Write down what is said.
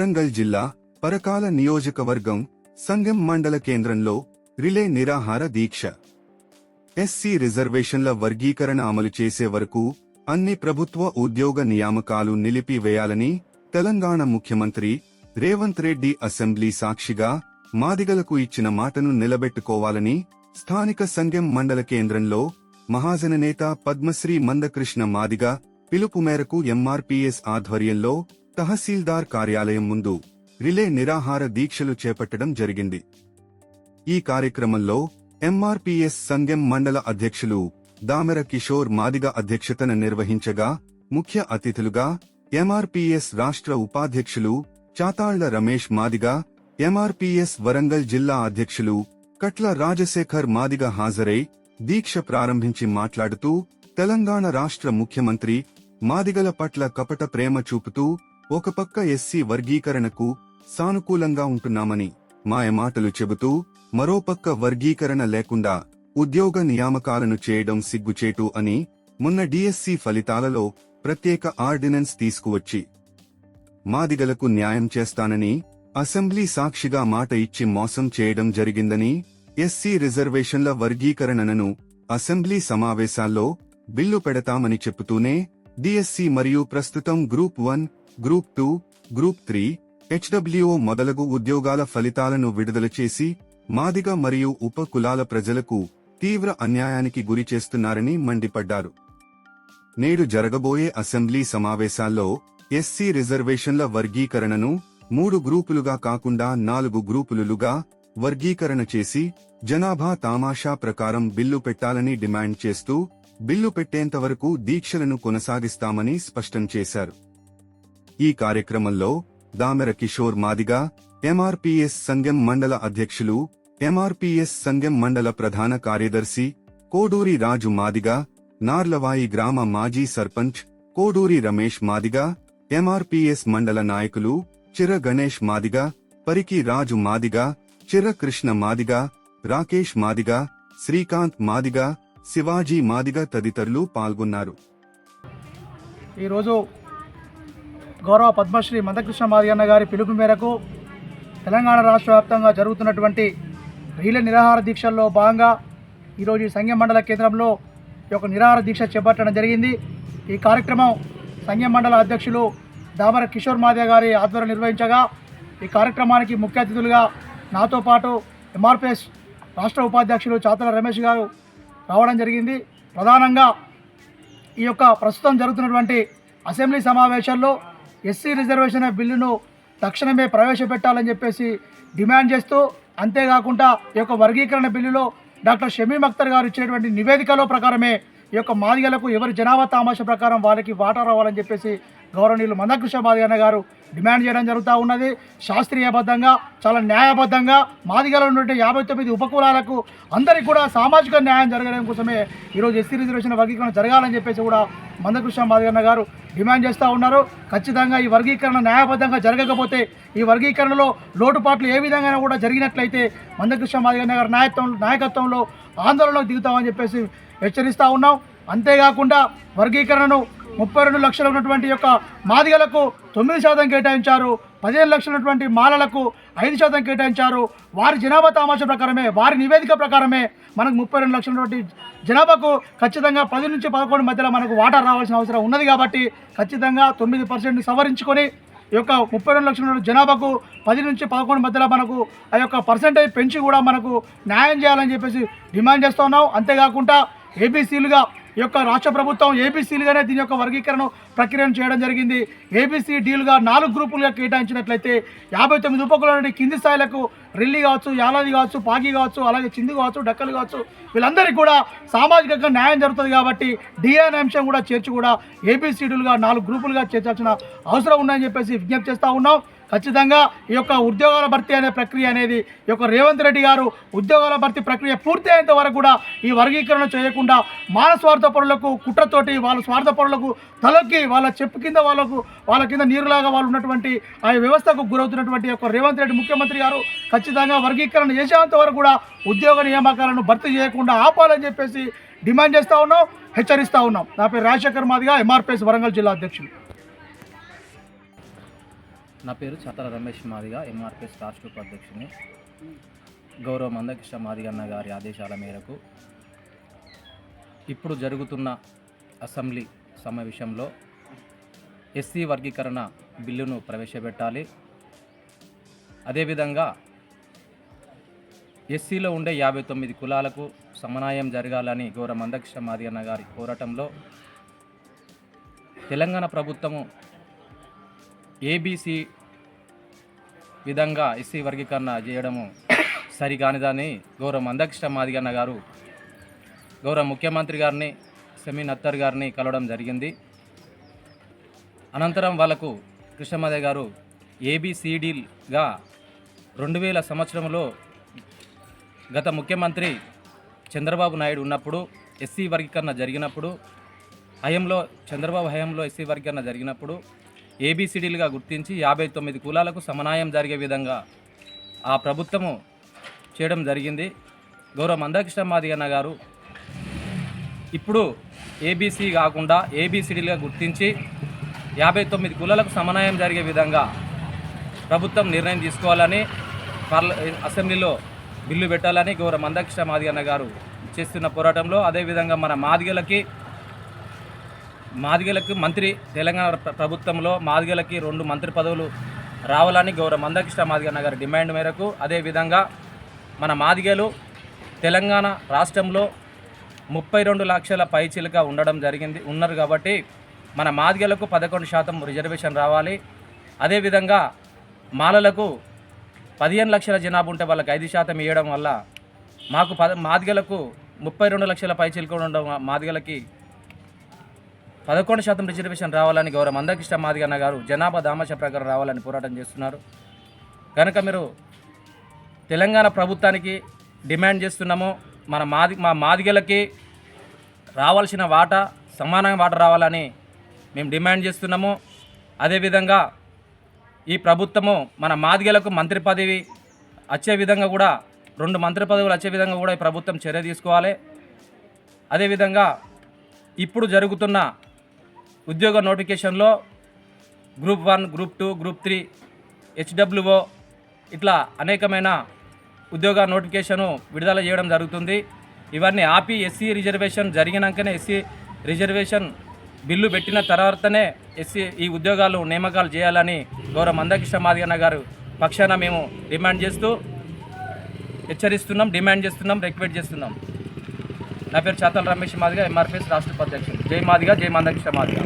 వరంగల్ జిల్లా పరకాల నియోజకవర్గం సంగం మండల కేంద్రంలో రిలే నిరాహార దీక్ష. ఎస్సీ రిజర్వేషన్ల వర్గీకరణ అమలు చేసే వరకు అన్ని ప్రభుత్వ ఉద్యోగ నియామకాలు నిలిపివేయాలని తెలంగాణ ముఖ్యమంత్రి రేవంత్ రెడ్డి అసెంబ్లీ సాక్షిగా మాదిగలకు ఇచ్చిన మాటను నిలబెట్టుకోవాలని స్థానిక సంఘం మండల కేంద్రంలో మహాజన నేత పద్మశ్రీ మందకృష్ణ మాదిగ పిలుపు మేరకు ఎంఆర్పీఎస్ ఆధ్వర్యంలో తహసీల్దార్ కార్యాలయం ముందు రిలే నిరాహార దీక్షలు చేపట్టడం జరిగింది. ఈ కార్యక్రమంలో ఎంఆర్పీఎస్ సంఘం మండల అధ్యక్షులు దామెర కిషోర్ మాదిగ అధ్యక్షతన నిర్వహించగా ముఖ్య అతిథులుగా ఎంఆర్పీఎస్ రాష్ట్ర ఉపాధ్యక్షులు చాతాళ్ళ రమేష్ మాదిగ ఎంఆర్పీఎస్ వరంగల్ జిల్లా అధ్యక్షులు కట్ల రాజశేఖర్ మాదిగ హాజరై దీక్ష ప్రారంభించి మాట్లాడుతూ తెలంగాణ రాష్ట్ర ముఖ్యమంత్రి మాదిగల పట్ల కపట ప్రేమ చూపుతూ ఒకపక్క ఎస్సీ వర్గీకరణకు సానుకూలంగా ఉంటున్నామని మాయమాటలు చెబుతూ మరోపక్క వర్గీకరణ లేకుండా ఉద్యోగ నియామకాలను చేయడం సిగ్గుచేటు అని మొన్న డిఎస్సి ఫలితాలలో ప్రత్యేక ఆర్డినెన్స్ తీసుకువచ్చి మాదిగలకు న్యాయం చేస్తానని అసెంబ్లీ సాక్షిగా మాట ఇచ్చి మోసం చేయడం జరిగిందని ఎస్సీ రిజర్వేషన్ల వర్గీకరణను అసెంబ్లీ సమావేశాల్లో బిల్లు పెడతామని చెబుతూనే డిఎస్సి మరియు ప్రస్తుతం group one group two group three HWO మొదలగు ఉద్యోగాల ఫలితాలను విడుదల చేసి మాదిగ మరియు ఉప కులాల ప్రజలకు తీవ్ర అన్యాయానికి గురి చేస్తున్నారని మండిపడ్డారు. నేడు జరగబోయే అసెంబ్లీ సమావేశాల్లో ఎస్సీ రిజర్వేషన్ల వర్గీకరణను మూడు గ్రూపులుగా కాకుండా నాలుగు గ్రూపులుగా వర్గీకరణ చేసి జనాభా తామాషా ప్రకారం బిల్లు పెట్టాలని డిమాండ్ చేస్తూ బిల్లు పెట్టేంతవరకు దీక్షలను కొనసాగిస్తామని స్పష్టం చేశారు. ఈ కార్యక్రమంలో దామెర కిషోర్ మాదిగ ఎంఆర్పీఎస్ సంఘం మండల అధ్యక్షులు ఎంఆర్పీఎస్ సంఘం మండల ప్రధాన కార్యదర్శి కోడూరి రాజు మాదిగ నార్లవాయి గ్రామ మాజీ సర్పంచ్ కోడూరి రమేష్ మాదిగ ఎంఆర్పీఎస్ మండల నాయకులు చిర గణేష్ మాదిగ పరికి రాజు మాదిగ చిర కృష్ణ మాదిగ రాకేష్ మాదిగ శ్రీకాంత్ మాదిగ శివాజీ మాదిగ తదితరులు పాల్గొన్నారు. ఈరోజు గౌరవ పద్మశ్రీ మందకృష్ణ మాదిగన్న గారి పిలుపు మేరకు తెలంగాణ రాష్ట్ర వ్యాప్తంగా జరుగుతున్నటువంటి రీల నిరాహార దీక్షల్లో భాగంగా ఈరోజు ఈ సంఘం మండల కేంద్రంలో ఈ యొక్క నిరాహార దీక్ష చేపట్టడం జరిగింది. ఈ కార్యక్రమం సంఘం మండల అధ్యక్షులు దామర కిషోర్ మాదిగ గారి ఆధ్వర్యం నిర్వహించగా ఈ కార్యక్రమానికి ముఖ్య అతిథులుగా నాతో పాటు ఎంఆర్పిఎస్ రాష్ట్ర ఉపాధ్యక్షులు చాతల రమేష్ గారు రావడం జరిగింది. ప్రధానంగా ఈ యొక్క ప్రస్తుతం జరుగుతున్నటువంటి అసెంబ్లీ సమావేశాల్లో ఎస్సీ రిజర్వేషన్ బిల్లును తక్షణమే ప్రవేశపెట్టాలని చెప్పేసి డిమాండ్ చేస్తూ అంతేకాకుండా ఈ యొక్క వర్గీకరణ బిల్లులో డాక్టర్ షమీమ్ అఖ్తర్ గారు ఇచ్చినటువంటి నివేదికలో ప్రకారమే ఈ యొక్క మాదిగలకు ఎవరి జనాభా తామాష ప్రకారం వాళ్ళకి వాటా రావాలని చెప్పేసి గౌరవనీయులు మందకృష్ణ మాదిగన్న గారు డిమాండ్ చేయడం జరుగుతూ ఉన్నది. శాస్త్రీయబద్ధంగా చాలా న్యాయబద్ధంగా మాదిగలో ఉన్నటువంటి యాభై తొమ్మిది ఉపకులాలకు అందరికీ కూడా సామాజిక న్యాయం జరగడం కోసమే ఈరోజు ఎస్సీ రిజర్వేషన్ వర్గీకరణ జరగాలని చెప్పేసి కూడా మందకృష్ణ మాదిగన్న గారు డిమాండ్ చేస్తూ ఉన్నారు. ఖచ్చితంగా ఈ వర్గీకరణ న్యాయబద్ధంగా జరగకపోతే ఈ వర్గీకరణలో లోటుపాట్లు ఏ విధంగా కూడా జరిగినట్లయితే మందకృష్ణ మాదిగన్న గారి నాయకత్వం నాయకత్వంలో ఆందోళనకు దిగుతామని చెప్పేసి హెచ్చరిస్తూ ఉన్నాం. అంతేకాకుండా వర్గీకరణను ముప్పై రెండు లక్షలు ఉన్నటువంటి యొక్క మాదిగలకు తొమ్మిది శాతం కేటాయించారు పదిహేను లక్షలు ఉన్నటువంటి మాలలకు ఐదు శాతం కేటాయించారు. వారి జనాభా తామాష ప్రకారమే వారి నివేదిక ప్రకారమే మనకు ముప్పై రెండు లక్షల జనాభాకు ఖచ్చితంగా పది నుంచి పదకొండు మధ్యలో మనకు వాటర్ రావాల్సిన అవసరం ఉన్నది కాబట్టి ఖచ్చితంగా తొమ్మిది పర్సెంట్ సవరించుకొని ఈ యొక్క ముప్పై రెండు లక్షల జనాభాకు పది నుంచి పదకొండు మధ్యలో మనకు ఆ యొక్క పర్సంటేజ్ పెంచి కూడా మనకు న్యాయం చేయాలని చెప్పేసి డిమాండ్ చేస్తూ ఉన్నాం. అంతేకాకుండా ఏబీసీలుగా ఈ యొక్క రాష్ట్ర ప్రభుత్వం ఏబీసీలుగానే దీని యొక్క వర్గీకరణ ప్రక్రియను చేయడం జరిగింది. ఏబీసీ డీలుగా నాలుగు గ్రూపులుగా కేటాయించినట్లయితే యాభై తొమ్మిది ఉపకుల కింది స్థాయిలకు రిల్లీ కావచ్చు యాలాది కావచ్చు పాగి కావచ్చు అలాగే చింది కావచ్చు డక్కలు కావచ్చు వీళ్ళందరికీ కూడా సామాజికంగా న్యాయం జరుగుతుంది కాబట్టి డిఎన్ అంశం కూడా చేర్చి కూడా ఏబీసీడీలుగా నాలుగు గ్రూపులుగా చేర్చాల్సిన అవసరం ఉందని చెప్పేసి విజ్ఞప్తి చేస్తూ ఉన్నాం. ఖచ్చితంగా ఈ యొక్క ఉద్యోగాల భర్తీ అనే ప్రక్రియ అనేది ఈ యొక్క రేవంత్ రెడ్డి గారు ఉద్యోగాల భర్తీ ప్రక్రియ పూర్తయ్యేంత వరకు కూడా ఈ వర్గీకరణ చేయకుండా మాన స్వార్థ పరులకు కుట్రతోటి వాళ్ళ స్వార్థ పరులకు తలొక్కి వాళ్ళ చెప్పు కింద వాళ్ళకు వాళ్ళ కింద నీరులాగా వాళ్ళు ఉన్నటువంటి ఆ వ్యవస్థకు గురవుతున్నటువంటి యొక్క రేవంత్ రెడ్డి ముఖ్యమంత్రి గారు ఖచ్చితంగా వర్గీకరణ చేసేంత వరకు కూడా ఉద్యోగ నియామకాలను భర్తీ చేయకుండా ఆపాలని చెప్పేసి డిమాండ్ చేస్తూ ఉన్నాం హెచ్చరిస్తూ ఉన్నాం. నా పేరు రాజశేఖర్ మాదిగా ఎంఆర్పిఎస్ వరంగల్ జిల్లా అధ్యక్షులు. నా పేరు చతల రమేష్ మాదిగా ఎంఆర్పిఎస్ రాష్ట్ర ఉపాధ్యక్షుని గౌరవ మందకృష్ణ మాదిగన్న గారి ఆదేశాల మేరకు ఇప్పుడు జరుగుతున్న అసెంబ్లీ సమావేశంలో ఎస్సీ వర్గీకరణ బిల్లును ప్రవేశపెట్టాలి. అదేవిధంగా ఎస్సీలో ఉండే యాభై తొమ్మిది కులాలకు సమన్వయం జరగాలని గౌరవ మందకృష్ణ మాదిగన్న గారి పోరాటంలో తెలంగాణ ప్రభుత్వము ఏబీసీ విధంగా ఎస్సీ వర్గీకరణ చేయడము సరికానిదని గౌరవ మందకృష్ణ మాదిగన్న గారు గౌరవ ముఖ్యమంత్రి గారిని సెమీన్ అత్తర్ గారిని కలవడం జరిగింది. అనంతరం వాళ్ళకు కృష్ణమాదయ్య గారు ఏబిసిడిగా రెండు వేల సంవత్సరంలో గత ముఖ్యమంత్రి చంద్రబాబు నాయుడు ఉన్నప్పుడు ఎస్సీ వర్గీకరణ జరిగినప్పుడు హయంలో చంద్రబాబు హయంలో ఎస్సీ వర్గీకరణ జరిగినప్పుడు ఏబిసిడీలుగా గుర్తించి యాభై తొమ్మిది కులాలకు సమన్వయం జరిగే విధంగా ఆ ప్రభుత్వము చేయడం జరిగింది. గౌరవ మందకృష్ణ మాదిగన్న గారు ఇప్పుడు ఏబీసీ కాకుండా ఏబిసిడీలుగా గుర్తించి యాభై తొమ్మిది కులాలకు సమన్వయం జరిగే విధంగా ప్రభుత్వం నిర్ణయం తీసుకోవాలని పార్ల అసెంబ్లీలో బిల్లు పెట్టాలని గౌరవ మందకృష్ణ మాదిగన్న గారు చేస్తున్న పోరాటంలో అదేవిధంగా మన మాదిగలకి మాదిగలకు మంత్రి తెలంగాణ ప్రభుత్వంలో మాదిగలకి రెండు మంత్రి పదవులు రావాలని గౌరవ మందకృష్ణ మాదిగన్న గారి డిమాండ్ మేరకు అదేవిధంగా మన మాదిగలు తెలంగాణ రాష్ట్రంలో ముప్పై రెండు లక్షల పైచిలుక ఉండడం జరిగింది ఉన్నారు కాబట్టి మన మాదిగలకు పదకొండు శాతం రిజర్వేషన్ రావాలి. అదేవిధంగా మాలలకు పదిహేను లక్షల జనాభా ఉంటే వాళ్ళకి ఐదు శాతం ఇవ్వడం వల్ల మాకు పద మాదిగలకు ముప్పై రెండు లక్షల పైచిలుక ఉండడం మాదిగలకి పదకొండు శాతం రిజర్వేషన్ రావాలని గౌరవ మందకృష్ణ మాదిగన్న గారు జనాభా దామాష ప్రకారం రావాలని పోరాటం చేస్తున్నారు. కనుక మీరు తెలంగాణ ప్రభుత్వానికి డిమాండ్ చేస్తున్నాము. మన మాది మా మాదిగలకి రావాల్సిన వాటా సమానంగా వాటా రావాలని మేము డిమాండ్ చేస్తున్నాము. అదేవిధంగా ఈ ప్రభుత్వము మన మాదిగలకు మంత్రి పదవి వచ్చే విధంగా కూడా రెండు మంత్రి పదవులు వచ్చే విధంగా కూడా ఈ ప్రభుత్వం చర్య తీసుకోవాలి. అదేవిధంగా ఇప్పుడు జరుగుతున్న ఉద్యోగ నోటిఫికేషన్లో group one group two group three HWO ఇట్లా అనేకమైన ఉద్యోగ నోటిఫికేషను విడుదల చేయడం జరుగుతుంది. ఇవన్నీ ఆపి ఎస్సీ రిజర్వేషన్ జరిగినాకనే ఎస్సీ రిజర్వేషన్ బిల్లు పెట్టిన తర్వాతనే ఎస్సీ ఈ ఉద్యోగాలు నియామకాలు చేయాలని గౌరవ మందకృష్ణ మాదిగన్న గారు పక్షాన మేము డిమాండ్ చేస్తూ హెచ్చరిస్తున్నాం డిమాండ్ చేస్తున్నాం రిక్వెస్ట్ చేస్తున్నాం. నా పేరు చాతల్ రమేష్ మాదిగా ఎంఆర్పిఎస్ రాష్ట్ర ఉపాధ్యక్షుడు. జై మాదిగా జై మందకృష్ణ మాదిగా.